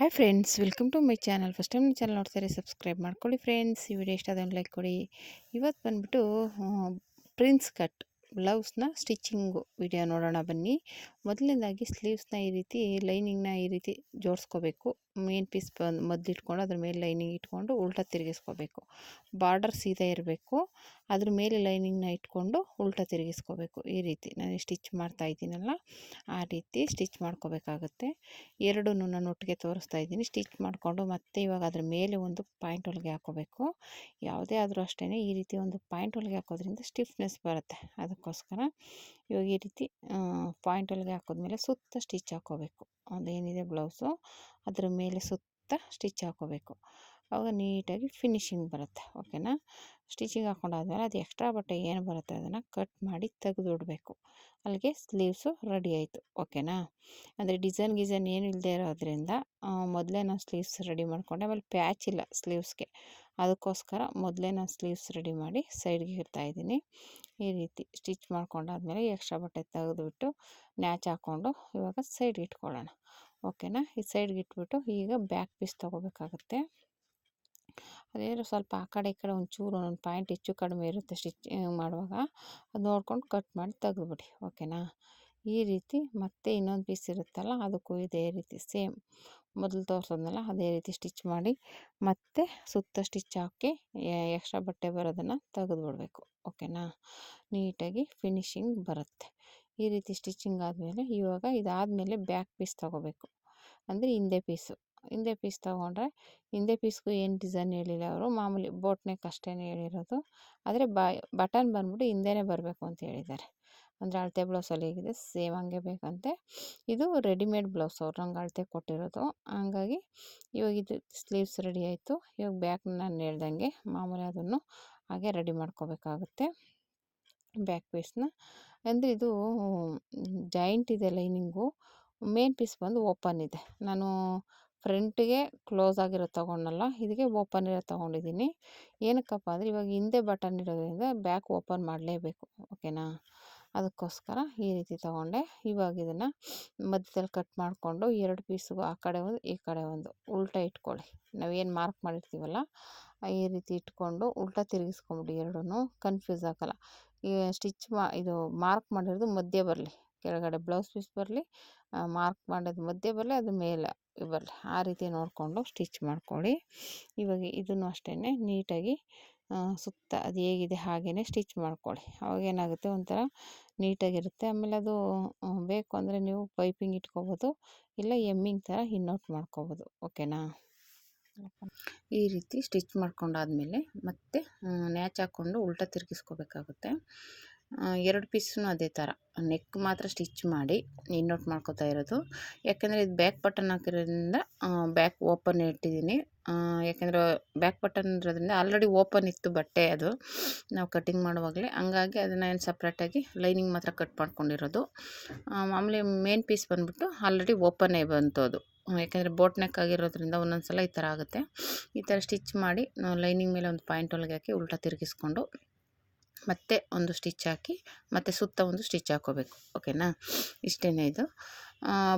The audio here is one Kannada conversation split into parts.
Hi friends welcome to my channel first time channel ನೋಡ್ತಾರೆ ಸಬ್ಸ್ಕ್ರೈಬ್ ಮಾಡ್ಕೊಳ್ಳಿ ಫ್ರೆಂಡ್ಸ್ ಈ ವಿಡಿಯೋ ಇಷ್ಟ ಅದನ್ನು ಲೈಕ್ ಕೊಡಿ. ಇವತ್ತು ಬಂದುಬಿಟ್ಟು ಪ್ರಿನ್ಸ್ ಕಟ್ ಬ್ಲೌಸ್ನ ಸ್ಟಿಚಿಂಗು ವಿಡಿಯೋ ನೋಡೋಣ ಬನ್ನಿ. ಮೊದಲನೇದಾಗಿ ಸ್ಲೀವ್ಸ್ನ ಈ ರೀತಿ ಲೈನಿಂಗ್ನ ಈ ರೀತಿ ಜೋಡಿಸ್ಕೋಬೇಕು. ಮೇನ್ ಪೀಸ್ ಬಂದು ಮೊದಲು ಇಟ್ಕೊಂಡು ಅದ್ರ ಮೇಲೆ ಲೈನಿಂಗ್ ಇಟ್ಕೊಂಡು ಉಲ್ಟಾ ತಿರುಗಿಸ್ಕೋಬೇಕು. ಬಾರ್ಡರ್ ಸೀದಾ ಇರಬೇಕು. ಅದ್ರ ಮೇಲೆ ಲೈನಿಂಗ್ನ ಇಟ್ಕೊಂಡು ಉಲ್ಟಾ ತಿರುಗಿಸ್ಕೋಬೇಕು. ಈ ರೀತಿ ನಾನು ಸ್ಟಿಚ್ ಮಾಡ್ತಾ ಇದ್ದೀನಲ್ಲ, ಆ ರೀತಿ ಸ್ಟಿಚ್ ಮಾಡ್ಕೋಬೇಕಾಗುತ್ತೆ. ಎರಡೂ ನಾನು ಒಟ್ಟಿಗೆ ತೋರಿಸ್ತಾ ಇದ್ದೀನಿ. ಸ್ಟಿಚ್ ಮಾಡಿಕೊಂಡು ಮತ್ತೆ ಇವಾಗ ಅದ್ರ ಮೇಲೆ ಒಂದು ಪಾಯಿಂಟ್ ಹೊಲಿಗೆ ಹಾಕೋಬೇಕು. ಯಾವುದೇ ಆದರೂ ಅಷ್ಟೇ ಈ ರೀತಿ ಒಂದು ಪಾಯಿಂಟ್ ಹೊಲಿಗೆ ಹಾಕೋದ್ರಿಂದ ಸ್ಟಿಫ್ನೆಸ್ ಬರುತ್ತೆ. ಅದಕ್ಕೋಸ್ಕರ ಇವಾಗ ಈ ರೀತಿ ಪಾಯಿಂಟ್ ಹೊಲಿಗೆ ಹಾಕಿದ್ಮೇಲೆ ಸುತ್ತ ಸ್ಟಿಚ್ ಹಾಕ್ಕೋಬೇಕು ಅದೇನಿದೆ ಬ್ಲೌಸು ಅದರ ಮೇಲೆ ಸುತ್ತ ಸ್ಟಿಚ್ ಹಾಕ್ಕೋಬೇಕು ಆವಾಗ ನೀಟಾಗಿ ಫಿನಿಶಿಂಗ್ ಬರುತ್ತೆ ಓಕೆನಾ ಸ್ಟಿಚಿಂಗ್ ಹಾಕ್ಕೊಂಡಾದ್ಮೇಲೆ ಅದು ಎಕ್ಸ್ಟ್ರಾ ಬಟ್ಟೆ ಏನು ಬರುತ್ತೆ ಅದನ್ನು ಕಟ್ ಮಾಡಿ ತೆಗೆದುಬಿಡಬೇಕು. ಅಲ್ಲಿಗೆ ಸ್ಲೀವ್ಸು ರೆಡಿ ಆಯಿತು ಓಕೆನಾ ಅಂದರೆ ಡಿಸೈನ್ ಗಿಸೈನ್ ಏನು ಇಲ್ಲದೆ ಇರೋದ್ರಿಂದ ಮೊದಲೇ ನಾನು ಸ್ಲೀವ್ಸ್ ರೆಡಿ ಮಾಡಿಕೊಂಡೆ, ಆಮೇಲೆ ಪ್ಯಾಚ್ ಇಲ್ಲ ಸ್ಲೀವ್ಸ್ಗೆ ಅದಕ್ಕೋಸ್ಕರ ಮೊದಲೇ ನಾನು ಸ್ಲೀವ್ಸ್ ರೆಡಿ ಮಾಡಿ ಸೈಡ್ಗೆ ಇಡ್ತಾಯಿದ್ದೀನಿ ಈ ರೀತಿ ಸ್ಟಿಚ್ ಮಾಡ್ಕೊಂಡಾದ್ಮೇಲೆ ಎಕ್ಸ್ಟ್ರಾ ಬಟ್ಟೆ ತೆಗೆದುಬಿಟ್ಟು ನ್ಯಾಚ್ ಹಾಕ್ಕೊಂಡು ಇವಾಗ ಸೈಡ್ಗೆ ಇಟ್ಕೊಳ್ಳೋಣ ಓಕೆನಾ ಈ ಸೈಡ್ಗೆ ಇಟ್ಬಿಟ್ಟು ಈಗ ಬ್ಯಾಕ್ ಪೀಸ್ ತೊಗೋಬೇಕಾಗುತ್ತೆ. ಅದೇನು ಸ್ವಲ್ಪ ಆ ಕಡೆ ಈ ಕಡೆ ಒಂಚೂರು ಒಂದೊಂದು ಪಾಯಿಂಟ್ ಹೆಚ್ಚು ಕಡಿಮೆ ಇರುತ್ತೆ ಸ್ಟಿಚ್ ಮಾಡುವಾಗ. ಅದು ನೋಡ್ಕೊಂಡು ಕಟ್ ಮಾಡಿ ತೆಗೆದುಬಿಡಿ, ಓಕೆನಾ? ಈ ರೀತಿ ಮತ್ತೆ ಇನ್ನೊಂದು ಪೀಸ್ ಇರುತ್ತಲ್ಲ, ಅದಕ್ಕೂ ಇದೇ ರೀತಿ ಸೇಮ್. ಮೊದಲು ತೋರಿಸೋದ್ನಲ್ಲ, ಅದೇ ರೀತಿ ಸ್ಟಿಚ್ ಮಾಡಿ ಮತ್ತೆ ಸುತ್ತ ಸ್ಟಿಚ್ ಹಾಕಿ ಎಕ್ಸ್ಟ್ರಾ ಬಟ್ಟೆ ಬರೋದನ್ನು ತೆಗೆದುಬಿಡ್ಬೇಕು, ಓಕೆನಾ? ನೀಟಾಗಿ ಫಿನಿಶಿಂಗ್ ಬರುತ್ತೆ. ಈ ರೀತಿ ಸ್ಟಿಚಿಂಗ್ ಆದಮೇಲೆ ಇವಾಗ ಇದಾದಮೇಲೆ ಬ್ಯಾಕ್ ಪೀಸ್ ತೊಗೋಬೇಕು. ಅಂದರೆ ಹಿಂದೆ ಪೀಸು. ಹಿಂದೆ ಪೀಸ್ ತೊಗೊಂಡ್ರೆ, ಹಿಂದೆ ಪೀಸ್ಗೂ ಏನು ಡಿಸೈನ್ ಹೇಳಿಲ್ಲ ಅವರು, ಮಾಮೂಲಿ ಬೋಟ್ ನೆಕ್ ಅಷ್ಟೇ ಹೇಳಿರೋದು. ಆದರೆ ಬಟನ್ ಬಂದ್ಬಿಟ್ಟು ಹಿಂದೆನೇ ಬರಬೇಕು ಅಂತ ಹೇಳಿದ್ದಾರೆ. ಅಂದರೆ ಅಳತೆ ಬ್ಲೌಸಲ್ಲಿ ಹೇಗಿದೆ, ಸೇಮ್ ಹಂಗೆ ಬೇಕಂತೆ. ಇದು ರೆಡಿಮೇಡ್ ಬ್ಲೌಸ್ ಅವ್ರು, ನಂಗೆ ಅಳತೆ ಕೊಟ್ಟಿರೋದು. ಹಂಗಾಗಿ ಇವಾಗ ಇದು ಸ್ಲೀವ್ಸ್ ರೆಡಿ ಆಯಿತು. ಇವಾಗ ಬ್ಯಾಕ್ ನಾನು ಹೇಳ್ದಂಗೆ ಮಾಮೂಲಿ ಅದನ್ನು ಹಾಗೆ ರೆಡಿ ಮಾಡ್ಕೋಬೇಕಾಗುತ್ತೆ. ಬ್ಯಾಕ್ ಪೀಸ್ನ ಅಂದರೆ ಇದು ಜಾಯಿಂಟ್ ಇದೆ ಲೈನಿಂಗು ಮೇನ್ ಪೀಸ್ ಬಂದು ಓಪನ್ ಇದೆ. ನಾನು ಫ್ರಂಟಿಗೆ ಕ್ಲೋಸ್ ಆಗಿರೋ ತೊಗೊಂಡಲ್ಲ, ಇದಕ್ಕೆ ಓಪನ್ ಇರೋ ತೊಗೊಂಡಿದ್ದೀನಿ. ಏನಕ್ಕಪ್ಪ ಅಂದರೆ ಇವಾಗ ಹಿಂದೆ ಬಟನ್ ಇರೋದ್ರಿಂದ ಬ್ಯಾಕ್ ಓಪನ್ ಮಾಡಲೇಬೇಕು, ಓಕೆನಾ? ಅದಕ್ಕೋಸ್ಕರ ಈ ರೀತಿ ತೊಗೊಂಡೆ. ಇವಾಗ ಇದನ್ನು ಮಧ್ಯದಲ್ಲಿ ಕಟ್ ಮಾಡಿಕೊಂಡು ಎರಡು ಪೀಸ್ಗೂ ಆ ಕಡೆ ಒಂದು, ಈ ಕಡೆ ಒಂದು, ಉಲ್ಟಾ ಇಟ್ಕೊಳ್ಳಿ. ನಾವೇನು ಮಾರ್ಕ್ ಮಾಡಿರ್ತೀವಲ್ಲ, ಈ ರೀತಿ ಇಟ್ಕೊಂಡು ಉಲ್ಟಾ ತಿರುಗಿಸ್ಕೊಂಬಿಡಿ ಎರಡೂ ಕನ್ಫ್ಯೂಸ್ ಆಗೋಲ್ಲ. ಈ ಸ್ಟಿಚ್ ಮಾ, ಇದು ಮಾರ್ಕ್ ಮಾಡಿರೋದು ಮಧ್ಯೆ ಬರಲಿ. ಕೆಳಗಡೆ ಬ್ಲೌಸ್ ಪೀಸ್ ಬರಲಿ ಮಾರ್ಕ್ ಮಾಡೋದು ಮಧ್ಯೆ ಬರಲಿ ಅದು ಮೇಲೆ ಬರಲಿ. ಆ ರೀತಿ ನೋಡಿಕೊಂಡು ಸ್ಟಿಚ್ ಮಾಡ್ಕೊಳ್ಳಿ. ಇವಾಗ ಇದನ್ನು ಅಷ್ಟೇ ನೀಟಾಗಿ ಸುತ್ತ ಅದು ಹೇಗಿದೆ ಹಾಗೆಯೇ ಸ್ಟಿಚ್ ಮಾಡ್ಕೊಳ್ಳಿ. ಅವಾಗೇನಾಗುತ್ತೆ ಒಂಥರ ನೀಟಾಗಿರುತ್ತೆ. ಆಮೇಲೆ ಅದು ಬೇಕು ಅಂದರೆ ನೀವು ಪೈಪಿಂಗ್ ಇಟ್ಕೋಬೋದು, ಇಲ್ಲ ಎಮ್ಮಿಂಗ್ ಥರ ಇನ್ನೌಟ್ ಮಾಡ್ಕೊಬೋದು. ಓಕೆನಾ ಈ ರೀತಿ ಸ್ಟಿಚ್ ಮಾಡ್ಕೊಂಡಾದಮೇಲೆ ಮತ್ತೆ ನ್ಯಾಚ್ ಹಾಕ್ಕೊಂಡು ಉಲ್ಟಾ ತಿರುಗಿಸ್ಕೋಬೇಕಾಗುತ್ತೆ. ಎರಡು ಪೀಸೂ ಅದೇ ಥರ. ನೆಕ್ ಮಾತ್ರ ಸ್ಟಿಚ್ ಮಾಡಿ ಇನ್ನೋಟ್ ಮಾಡ್ಕೋತಾ ಇರೋದು. ಯಾಕೆಂದರೆ ಇದು ಬ್ಯಾಕ್ ಬಟನ್ ಹಾಕಿರೋದ್ರಿಂದ ಬ್ಯಾಕ್ ಓಪನ್ ಇಟ್ಟಿದ್ದೀನಿ. ಯಾಕೆಂದರೆ ಬ್ಯಾಕ್ ಬಟನ್ ಇರೋದ್ರಿಂದ ಆಲ್ರೆಡಿ ಓಪನ್ ಇತ್ತು ಬಟ್ಟೆ ಅದು. ನಾವು ಕಟ್ಟಿಂಗ್ ಮಾಡುವಾಗಲೇ. ಹಂಗಾಗಿ ಅದನ್ನು ಏನು ಸಪ್ರೇಟಾಗಿ ಲೈನಿಂಗ್ ಮಾತ್ರ ಕಟ್ ಮಾಡ್ಕೊಂಡಿರೋದು. ಮಾಮೂಲಿ ಮೇನ್ ಪೀಸ್ ಬಂದುಬಿಟ್ಟು ಆಲ್ರೆಡಿ ಓಪನ್ನೇ ಬಂತು ಅದು. ಯಾಕೆಂದರೆ ಬೋಟ್ ನೆಕ್ ಆಗಿರೋದ್ರಿಂದ ಒಂದೊಂದು ಸಲ ಈ ಥರ ಆಗುತ್ತೆ. ಈ ಥರ ಸ್ಟಿಚ್ ಮಾಡಿ ನಾವು ಲೈನಿಂಗ್ ಮೇಲೆ ಒಂದು ಪಾಯಿಂಟ್ ಒಳಗೆ ಹಾಕಿ ಉಲ್ಟಾ ತಿರುಗಿಸ್ಕೊಂಡು ಮತ್ತೆ ಒಂದು ಸ್ಟಿಚ್ ಹಾಕಿ, ಮತ್ತು ಸುತ್ತ ಒಂದು ಸ್ಟಿಚ್ ಹಾಕೋಬೇಕು. ಓಕೆನಾ ಇಷ್ಟೇ ಇದು.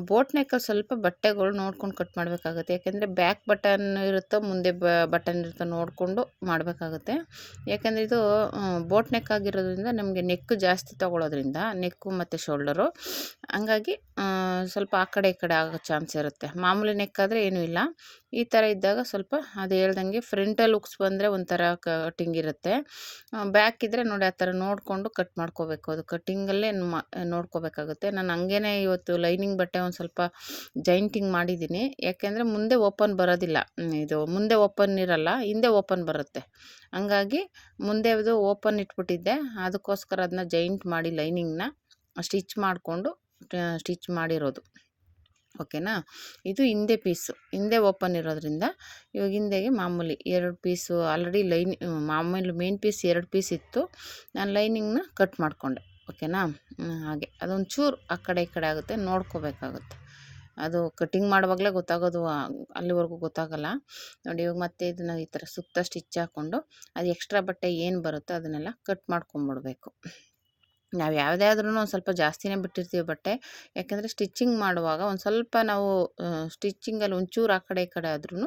ಬೋಟ್ ನೆಕ್ಕಲ್ಲಿ ಸ್ವಲ್ಪ ಬಟ್ಟೆಗಳು ನೋಡ್ಕೊಂಡು ಕಟ್ ಮಾಡಬೇಕಾಗುತ್ತೆ. ಯಾಕೆಂದರೆ ಬ್ಯಾಕ್ ಬಟನ್ ಇರುತ್ತೋ, ಮುಂದೆ ಬಟನ್ ಇರುತ್ತೋ ನೋಡಿಕೊಂಡು ಮಾಡಬೇಕಾಗುತ್ತೆ. ಯಾಕೆಂದರೆ ಇದು ಬೋಟ್ ನೆಕ್ ಆಗಿರೋದ್ರಿಂದ ನಮಗೆ ನೆಕ್ ಜಾಸ್ತಿ ತೊಗೊಳೋದ್ರಿಂದ ನೆಕ್ಕು ಮತ್ತು ಶೋಲ್ಡರು ಹಂಗಾಗಿ ಸ್ವಲ್ಪ ಆ ಕಡೆ ಈ ಕಡೆ ಆಗೋ ಚಾನ್ಸ್ ಇರುತ್ತೆ. ಮಾಮೂಲಿ ನೆಕ್ ಆದರೆ ಏನೂ ಇಲ್ಲ. ಈ ಥರ ಇದ್ದಾಗ ಸ್ವಲ್ಪ ಅದು ಹೇಳ್ದಂಗೆ ಫ್ರಂಟಲ್ಲಿ ಲುಕ್ಸ್ ಬಂದರೆ ಒಂಥರ ಕಟಿಂಗ್ ಇರುತ್ತೆ. ಬ್ಯಾಕ್ ಇದ್ದರೆ ನೋಡಿ ಆ ಥರ ನೋಡಿಕೊಂಡು ಕಟ್ ಮಾಡ್ಕೋಬೇಕು. ಅದು ಕಟ್ಟಿಂಗಲ್ಲೇ ನೋಡ್ಕೋಬೇಕಾಗುತ್ತೆ. ನಾನು ಹಂಗೇ ಇವತ್ತು ಲೈನಿಂಗ್ ಬಟ್ಟೆ ಒಂದು ಸ್ವಲ್ಪ ಜಾಯಿಂಟಿಂಗ್ ಮಾಡಿದ್ದೀನಿ ಯಾಕೆಂದರೆ ಮುಂದೆ ಓಪನ್ ಬರೋದಿಲ್ಲ. ಇದು ಮುಂದೆ ಓಪನ್ ಇರಲ್ಲ, ಹಿಂದೆ ಓಪನ್ ಬರುತ್ತೆ. ಹಂಗಾಗಿ ಮುಂದೆ ಅದು ಓಪನ್ ಇಟ್ಬಿಟ್ಟಿದ್ದೆ. ಅದಕ್ಕೋಸ್ಕರ ಅದನ್ನ ಜಾಯಿಂಟ್ ಮಾಡಿ ಲೈನಿಂಗ್ನ ಸ್ಟಿಚ್ ಮಾಡಿಕೊಂಡು ಸ್ಟಿಚ್ ಮಾಡಿರೋದು. ಓಕೆನಾ? ಇದು ಹಿಂದೆ ಪೀಸು ಹಿಂದೆ ಓಪನ್ ಇರೋದ್ರಿಂದ ಇವಾಗ ಹಿಂದೆಗೆ ಮಾಮೂಲಿ ಎರಡು ಪೀಸು ಆಲ್ರೆಡಿ ಲೈನ್ ಮಾಮೂಲಿ ಮೇನ್ ಪೀಸ್ ಎರಡು ಪೀಸ್ ಇತ್ತು. ನಾನು ಲೈನಿಂಗ್ನ ಕಟ್ ಮಾಡಿಕೊಂಡೆ, ಓಕೆನಾ? ಹಾಗೆ. ಅದೊಂದು ಚೂರು ಆ ಕಡೆ ಈ ಕಡೆ ಆಗುತ್ತೆ, ನೋಡ್ಕೋಬೇಕಾಗುತ್ತೆ. ಅದು ಕಟ್ಟಿಂಗ್ ಮಾಡುವಾಗಲೇ ಗೊತ್ತಾಗೋದು ಅಲ್ಲಿವರೆಗೂ ಗೊತ್ತಾಗಲ್ಲ. ನೋಡಿ, ಇವಾಗ ಮತ್ತೆ ಇದನ್ನು ಈ ಥರ ಸುತ್ತ ಸ್ಟಿಚ್ ಹಾಕ್ಕೊಂಡು ಅದು ಎಕ್ಸ್ಟ್ರಾ ಬಟ್ಟೆ ಏನು ಬರುತ್ತೋ ಅದನ್ನೆಲ್ಲ ಕಟ್ ಮಾಡ್ಕೊಂಬಿಡ್ಬೇಕು. ನಾವು ಯಾವುದೇ ಆದ್ರೂ ಒಂದು ಸ್ವಲ್ಪ ಜಾಸ್ತಿನೇ ಬಿಟ್ಟಿರ್ತೀವಿ ಬಟ್ಟೆ. ಯಾಕೆಂದರೆ ಸ್ಟಿಚ್ಚಿಂಗ್ ಮಾಡುವಾಗ ಒಂದು ಸ್ವಲ್ಪ ನಾವು ಸ್ಟಿಚ್ಚಿಂಗಲ್ಲಿ ಒಂಚೂರು ಆ ಕಡೆ ಈ ಕಡೆ ಆದ್ರೂ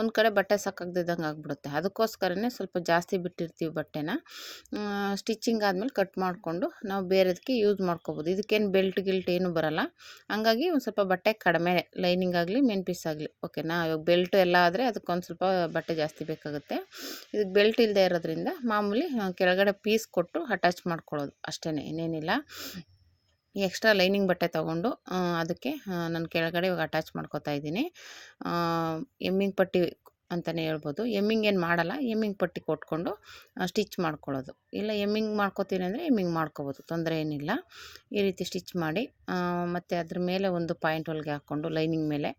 ಒಂದು ಕಡೆ ಬಟ್ಟೆ ಸಾಕಾಗ್ದಿದ್ದಂಗೆ ಆಗಿಬಿಡುತ್ತೆ. ಅದಕ್ಕೋಸ್ಕರನೇ ಸ್ವಲ್ಪ ಜಾಸ್ತಿ ಬಿಟ್ಟಿರ್ತೀವಿ ಬಟ್ಟೆನ. ಸ್ಟಿಚ್ಚಿಂಗ್ ಆದಮೇಲೆ ಕಟ್ ಮಾಡಿಕೊಂಡು ನಾವು ಬೇರೆದಕ್ಕೆ ಯೂಸ್ ಮಾಡ್ಕೋಬೋದು. ಇದಕ್ಕೇನು ಬೆಲ್ಟ್ ಗಿಲ್ಟ್ ಏನೂ ಬರಲ್ಲ. ಹಂಗಾಗಿ ಒಂದು ಸ್ವಲ್ಪ ಬಟ್ಟೆ ಕಡಿಮೆ ಲೈನಿಂಗ್ ಆಗಲಿ, ಮೇನ್ ಪೀಸ್ ಆಗಲಿ. ಓಕೆನಾ? ಇವಾಗ ಬೆಲ್ಟ್ ಎಲ್ಲ ಆದರೆ ಅದಕ್ಕೊಂದು ಸ್ವಲ್ಪ ಬಟ್ಟೆ ಜಾಸ್ತಿ ಬೇಕಾಗುತ್ತೆ. ಇದಕ್ಕೆ ಬೆಲ್ಟ್ ಇಲ್ಲದೆ ಇರೋದ್ರಿಂದ ಮಾಮೂಲಿ ಕೆಳಗಡೆ ಪೀಸ್ ಕೊಟ್ಟು ಅಟ್ಯಾಚ್ ಮಾಡ್ಕೊಳ್ಳೋದು ಅಷ್ಟೇ ಇನ್ನೇನಿಲ್ಲ ಎಕ್ಸ್ಟ್ರಾ ಲೈನಿಂಗ್ ಬಟ್ಟೆ ತೊಗೊಂಡು ಅದಕ್ಕೆ ನಾನು ಕೆಳಗಡೆ ಇವಾಗ ಅಟ್ಯಾಚ್ ಮಾಡ್ಕೊತಾ ಇದ್ದೀನಿ. ಎಮ್ಮಿಂಗ್ ಪಟ್ಟಿ ಅಂತಲೇ ಹೇಳ್ಬೋದು. ಎಮ್ಮಿಂಗ್ ಏನು ಮಾಡಲ್ಲ, ಎಮ್ಮಿಂಗ್ ಪಟ್ಟಿ ಕೊಟ್ಕೊಂಡು ಸ್ಟಿಚ್ ಮಾಡ್ಕೊಳ್ಳೋದು. ಇಲ್ಲ, ಎಮ್ಮಿಂಗ್ ಮಾಡ್ಕೋತೀನಿ ಅಂದರೆ ಎಮ್ಮಿಂಗ್ ಮಾಡ್ಕೋಬೋದು, ತೊಂದರೆ ಏನಿಲ್ಲ. ಈ ರೀತಿ ಸ್ಟಿಚ್ ಮಾಡಿ ಮತ್ತು ಅದ್ರ ಮೇಲೆ ಒಂದು ಪಾಯಿಂಟ್ ಹೊಲಿಗೆ ಹಾಕ್ಕೊಂಡು ಲೈನಿಂಗ್ ಮೇಲೆ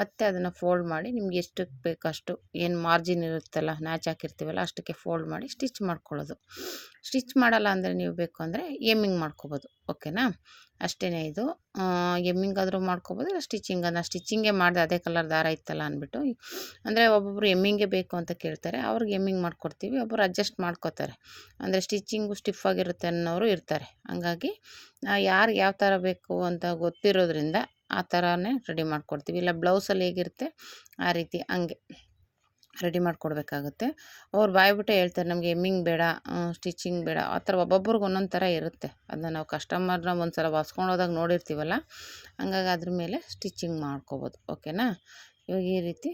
ಮತ್ತು ಅದನ್ನು ಫೋಲ್ಡ್ ಮಾಡಿ ನಿಮ್ಗೆ ಎಷ್ಟು ಬೇಕು ಅಷ್ಟು ಏನು ಮಾರ್ಜಿನ್ ಇರುತ್ತಲ್ಲ ನ್ಯಾಚ್ ಹಾಕಿರ್ತೀವಲ್ಲ ಅಷ್ಟಕ್ಕೆ ಫೋಲ್ಡ್ ಮಾಡಿ ಸ್ಟಿಚ್ ಮಾಡ್ಕೊಳ್ಳೋದು. ಸ್ಟಿಚ್ ಮಾಡಲ್ಲ ಅಂದರೆ ನೀವು ಬೇಕು ಅಂದರೆ ಎಮ್ಮಿಂಗ್ ಮಾಡ್ಕೋಬೋದು ಓಕೆನಾ ಅಷ್ಟೇ ಇದು. ಎಮ್ಮಿಂಗ್ ಆದರೂ ಮಾಡ್ಕೋಬೋದು, ಇಲ್ಲ ಸ್ಟಿಚಿಂಗ್ ನಾನು ಸ್ಟಿಚಿಂಗೇ ಮಾಡಿದೆ ಅದೇ ಕಲರ್ ದಾರ ಇತ್ತಲ್ಲ ಅಂದ್ಬಿಟ್ಟು ಅಂದರೆ ಒಬ್ಬೊಬ್ಬರು ಎಮ್ಮಿಂಗೇ ಬೇಕು ಅಂತ ಕೇಳ್ತಾರೆ, ಅವ್ರಿಗೆ ಎಮ್ಮಿಂಗ್ ಮಾಡ್ಕೊಡ್ತೀವಿ ಒಬ್ಬರು ಅಡ್ಜಸ್ಟ್ ಮಾಡ್ಕೋತಾರೆ. ಅಂದರೆ ಸ್ಟಿಚಿಂಗು ಸ್ಟಿಫ್ ಆಗಿರುತ್ತೆ ಅನ್ನೋರು ಇರ್ತಾರೆ. ಹಂಗಾಗಿ ಯಾರಿಗೆ ಯಾವ ಥರ ಬೇಕು ಅಂತ ಗೊತ್ತಿರೋದ್ರಿಂದ ಆ ಥರನೇ ರೆಡಿ ಮಾಡಿಕೊಡ್ತೀವಿ. ಇಲ್ಲ ಬ್ಲೌಸಲ್ಲಿ ಹೇಗಿರುತ್ತೆ ಆ ರೀತಿ ಹಂಗೆ ರೆಡಿ ಮಾಡಿಕೊಡ್ಬೇಕಾಗುತ್ತೆ. ಅವ್ರು ಬಾಯ್ಬಿಟ್ಟೆ ಹೇಳ್ತಾರೆ, ನಮಗೆ ಎಮ್ಮಿಂಗ್ ಬೇಡ ಸ್ಟಿಚಿಂಗ್ ಬೇಡ. ಆ ಥರ ಒಬ್ಬೊಬ್ರಿಗೆ ಒಂದೊಂದು ಥರ ಇರುತ್ತೆ. ಅದನ್ನ ನಾವು ಕಸ್ಟಮರ್ನ ಒಂದು ಸಲ ಹೊಸ್ಕೊಂಡು ಹೋದಾಗ ನೋಡಿರ್ತೀವಲ್ಲ, ಹಂಗಾಗಿ ಅದ್ರ ಮೇಲೆ ಸ್ಟಿಚಿಂಗ್ ಮಾಡ್ಕೋಬೋದು. ಓಕೆನಾ? ಇವಾಗ ಈ ರೀತಿ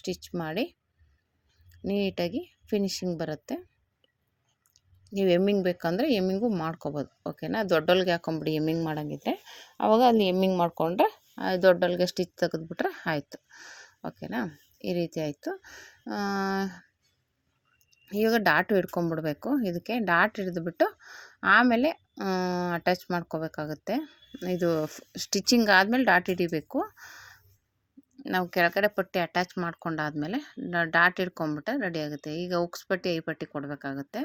ಸ್ಟಿಚ್ ಮಾಡಿ ನೀಟಾಗಿ ಫಿನಿಶಿಂಗ್ ಬರುತ್ತೆ. ನೀವು ಎಮ್ಮಿಂಗ್ ಬೇಕಂದರೆ ಎಮ್ಮಿಂಗು ಮಾಡ್ಕೋಬೋದು, ಓಕೆನಾ? ದೊಡ್ಡೋಲ್ಗೆ ಹಾಕೊಂಬಿಡಿ ಎಮ್ಮಿಂಗ್ ಮಾಡೋಂಗಿದ್ರೆ. ಆವಾಗ ಅಲ್ಲಿ ಎಮ್ಮಿಂಗ್ ಮಾಡಿಕೊಂಡ್ರೆ ದೊಡ್ಡೋಲ್ಗೆ ಸ್ಟಿಚ್ ತೆಗೆದುಬಿಟ್ರೆ ಆಯಿತು, ಓಕೆನಾ? ಈ ರೀತಿ ಆಯಿತು. ಇವಾಗ ಡಾಟ್ ಹಿಡ್ಕೊಂಬಿಡ್ಬೇಕು ಇದಕ್ಕೆ ಡಾಟ್ ಹಿಡಿದುಬಿಟ್ಟು ಆಮೇಲೆ ಅಟ್ಯಾಚ್ ಮಾಡ್ಕೋಬೇಕಾಗುತ್ತೆ. ಇದು ಸ್ಟಿಚಿಂಗ್ ಆದಮೇಲೆ ಡಾಟ್ ಹಿಡಿಬೇಕು. ನಾವು ಕೆಳಗಡೆ ಪಟ್ಟಿ ಅಟ್ಯಾಚ್ ಮಾಡ್ಕೊಂಡಾದ್ಮೇಲೆ ಡಾಟ್ ಹಿಡ್ಕೊಂಬಿಟ್ರೆ ರೆಡಿ ಆಗುತ್ತೆ. ಈಗ ಉಕ್ಸ್ ಪಟ್ಟಿ, ಐ ಪಟ್ಟಿ ಕೊಡಬೇಕಾಗುತ್ತೆ.